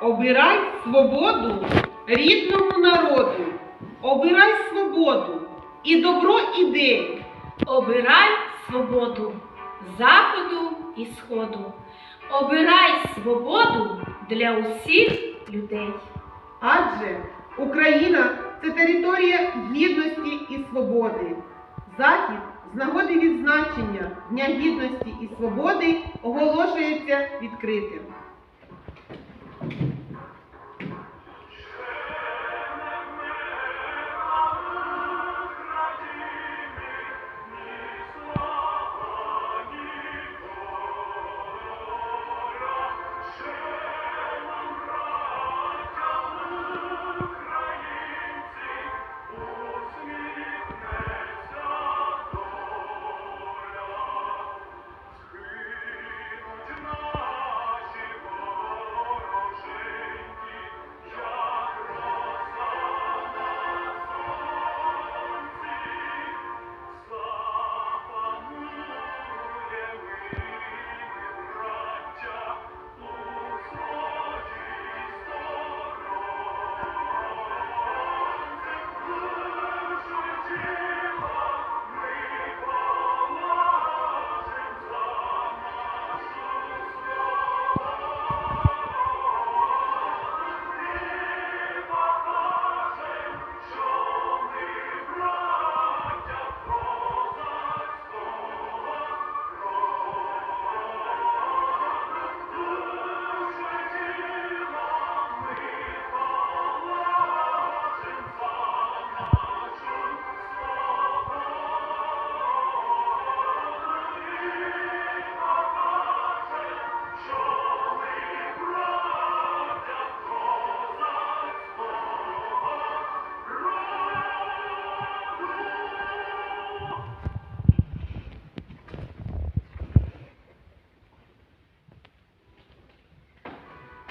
Обирай свободу рідному народу. Обирай свободу і добро ідей. Обирай свободу заходу і сходу. Обирай свободу для усіх людей. Адже Україна це територія гідності і свободи. Захід з нагоди відзначення Дня гідності і свободи оголошується відкритим.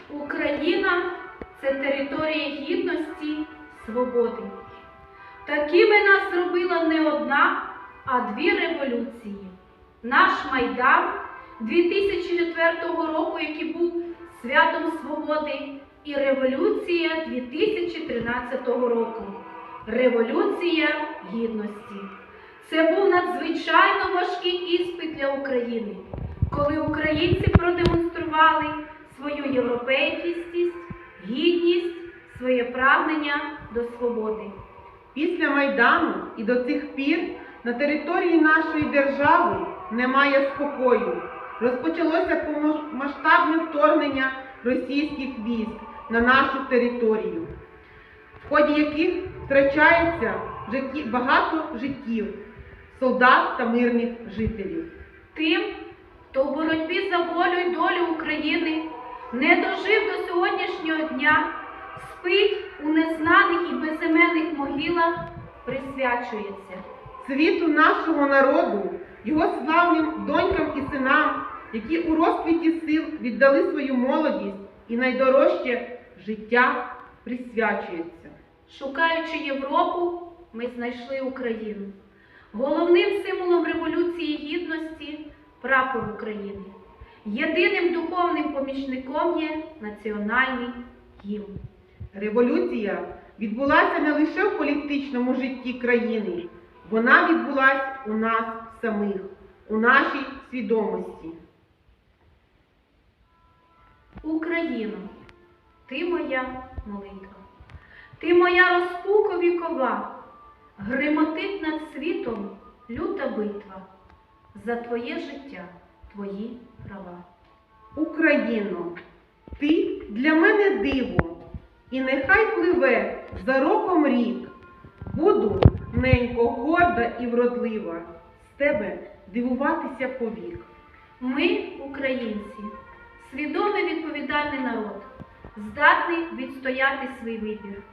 Україна це територія гідності, свободи. Такими нас зробила не одна, а дві революції. Наш Майдан 2004 року, який був святом свободи, і революція 2013 року. Революція гідності. Це був надзвичайно важкий іспит для України, коли українці продемонстрували свою європейськість, гідність, своє прагнення до свободи. Після Майдану і до цих пір на території нашої держави немає спокою. Розпочалося повномасштабне вторгнення російських військ на нашу територію, в ході яких втрачається багато життів солдат та мирних жителів. Тим, хто в боротьбі за волю й долю України не дожив до сьогоднішнього дня, спить у незнаних і безіменних могилах, присвячується. світу нашого народу, його славним донькам і синам, які у розквіті сил віддали свою молодість і найдорожче життя присвячується. Шукаючи Європу, ми знайшли Україну. Головним символом Революції Гідності прапор України. Єдиним духовним помічником є національний гімн. Революція відбулася не лише в політичному житті країни, вона відбулася у нас самих, у нашій свідомості. Україно, ти моя молитва, ти моя розпука вікова, гримотить над світом люта битва, за твоє життя, твої права. Україно, ти для мене диво, і нехай пливе за роком рік. Буду ненько горда і вродлива, з тебе дивуватися повік. Ми, українці, свідомий відповідальний народ, здатний відстояти свій вибір.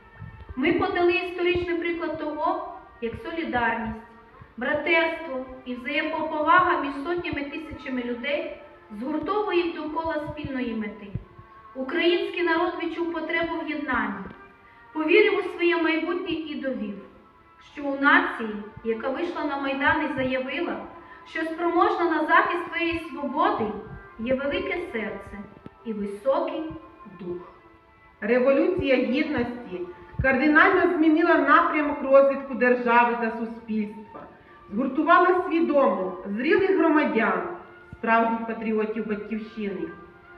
Ми подали історичний приклад того, як солідарність, братерство і взаємоповага між сотнями тисячами людей згуртовує їх довкола спільної мети. Український народ відчув потребу в єднанні, повірив у своє майбутнє і довів, що у нації, яка вийшла на Майдан і заявила, що спроможна на захист своєї свободи, є велике серце і високий дух. Революція гідності кардинально змінила напрямок розвитку держави та суспільства, згуртувала свідомо зрілих громадян, справжніх патріотів батьківщини.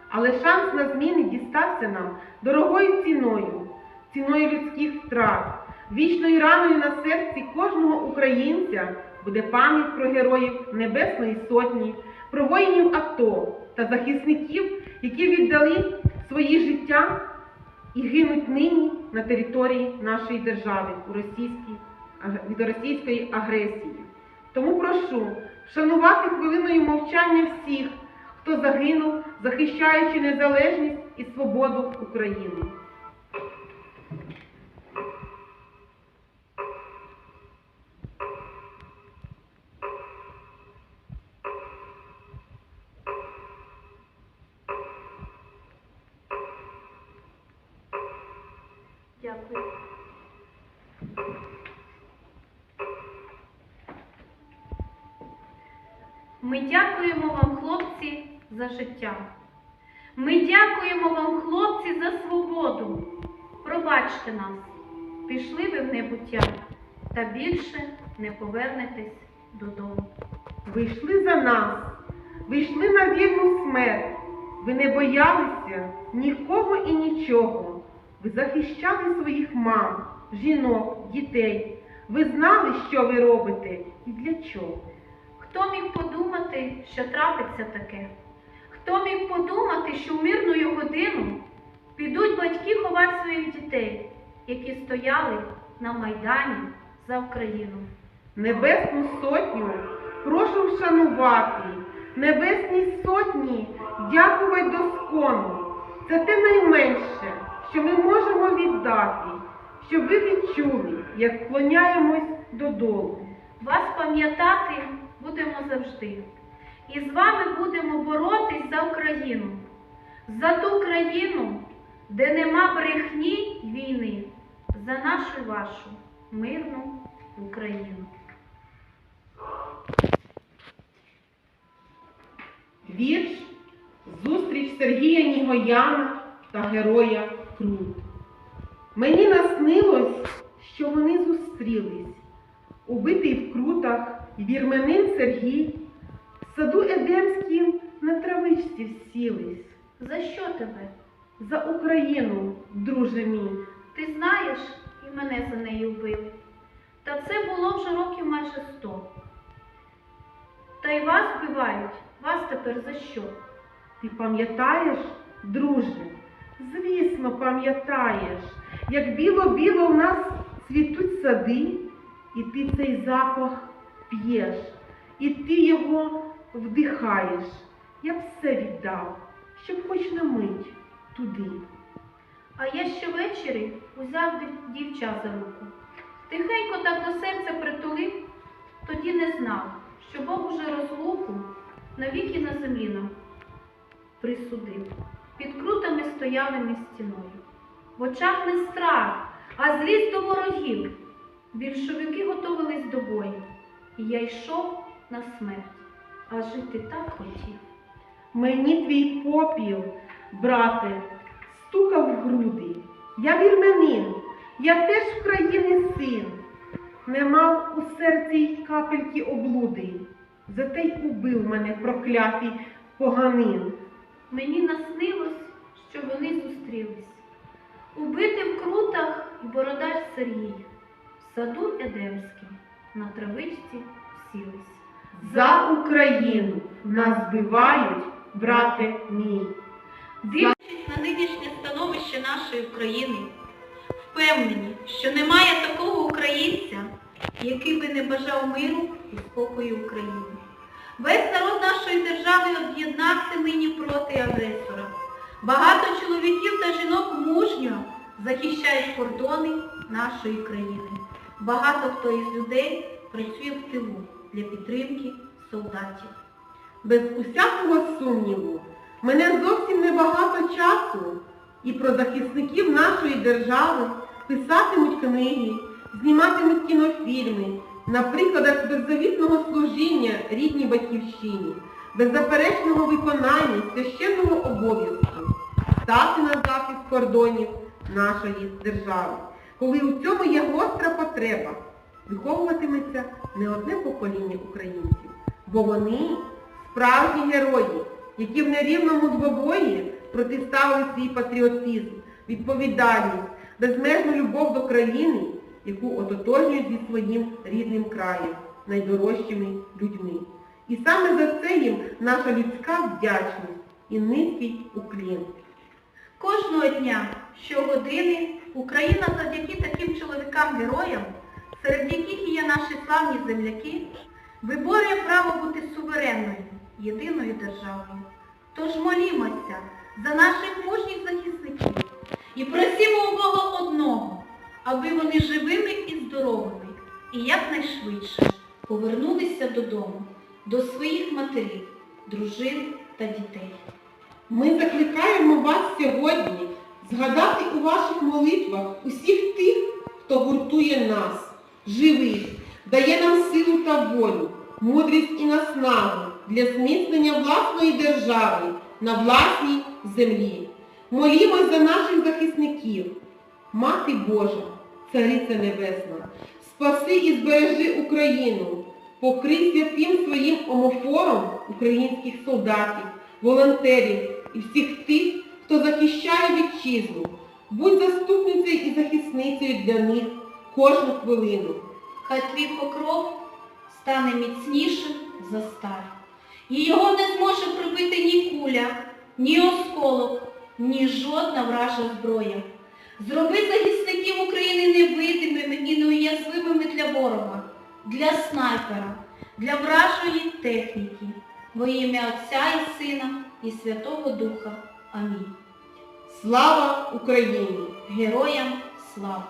Але шанс на зміни дістався нам дорогою ціною, ціною людських втрат. Вічною раною на серці кожного українця буде пам'ять про героїв Небесної Сотні, про воїнів АТО та захисників, які віддали свої життя і гинуть нині на території нашої держави у російській, від російської агресії. Тому прошу вшанувати хвилиною мовчання всіх, хто загинув, захищаючи незалежність і свободу України. Ми дякуємо вам, хлопці, за життя. Ми дякуємо вам, хлопці, за свободу. Пробачте нас, пішли ви в небуття, та більше не повернетесь додому. Ви йшли за нас, ви йшли на вірну смерть. Ви не боялися нікого і нічого. Ви захищали своїх мам, жінок, дітей. Ви знали, що ви робите і для чого. Хто міг подумати, що трапиться таке? Хто міг подумати, що в мирну годину підуть батьки ховати своїх дітей, які стояли на Майдані за Україну? Небесну сотню прошу вшанувати, небесній сотні дякувати доскону. Це те найменше, що ми можемо віддати, щоб ви відчули, як вклоняємось додолу. Вас пам'ятати будемо завжди. І з вами будемо боротись за Україну, за ту країну, де нема брехні війни, за нашу вашу мирну Україну. Вірш Зустріч Сергія Нігояна та героя Крут. Мені наснилось, що вони зустрілись. Убитий в крутах вірменин Сергій, в саду Едемським на травичці всілись. За що тебе? За Україну, друже мій, Ти знаєш, і мене за нею вбили. Та це було вже років майже сто. Та й вас вбивають, вас тепер за що? ти пам'ятаєш, друже? Звісно, пам'ятаєш, як біло-біло в нас цвітуть сади, і ти цей запах п'єш, і ти його вдихаєш. Я б все віддав, щоб хоч на мить туди. А я щовечері узяв дівча за руку. Тихенько так до серця притулив, тоді не знав, що Бог уже розлуку навіки на землі нам присудив. Під крутами стоялими стіною. В очах не страх, а злість до ворогів. Більшовики готовились до бою, і я йшов на смерть, а жити так хотів. Мені твій попіл, брате, стукав в груди. Я вірменин, я теж в країни син. Не мав у серці й капельки облуди. Зате й убив мене проклятий поганин. Мені наснилось, що вони зустрілись. Убити в крутах і бородач Сергій, в саду Едемським, на травичці сілись. За Україну нас вбивають, брате мій. Дивлячись на нинішнє становище нашої України, впевнені, що немає такого українця, який би не бажав миру і спокою України. Весь народ нашої держави об'єднався нині проти агресора. Багато чоловіків та жінок мужньо захищають кордони нашої країни. Багато хто із людей працює в тилу для підтримки солдатів. Без усякого сумніву, мене зовсім небагато часу, і про захисників нашої держави писатимуть книги, зніматимуть кінофільми на прикладах беззавітного служіння рідній батьківщині, беззаперечного виконання священного обов'язку, стати на захист кордонів нашої держави, коли у цьому є гостра потреба, виховуватиметься не одне покоління українців, бо вони справжні герої, які в нерівному двобої протиставили свій патріотизм, відповідальність, безмежну любов до країни, яку ототожнюють зі своїм рідним краєм, найдорожчими людьми. І саме за це їм наша людська вдячність і низький уклін. Кожного дня, щогодини Україна завдяки таким чоловікам-героям, серед яких є наші славні земляки, виборює право бути суверенною, єдиною державою. Тож молімося за наших мужніх захисників і просимо у Бога одного, аби вони живими і здоровими і якнайшвидше повернулися додому, до своїх матерів, дружин та дітей. Ми закликаємо вас сьогодні згадати у ваших молитвах усіх тих, хто гуртує нас, живих, дає нам силу та волю, мудрість і наснагу для зміцнення власної держави на власній землі. Молімось за наших захисників. Мати Божа, Цариця Небесна, спаси і збережи Україну, покрий святим своїм омофором українських солдатів, волонтерів і всіх тих, хто захищає вітчизну. Будь заступницею і захисницею для них кожну хвилину. Хай твій покров стане міцнішим за сталь. І його не зможе прибити ні куля, ні осколок, ні жодна вража зброя. Зроби захисників України невидимими і неуязвимими для ворога, для снайпера, для вражої техніки. Во ім'я Отця і Сина і Святого Духа. Амінь. Слава Україні! Героям слава!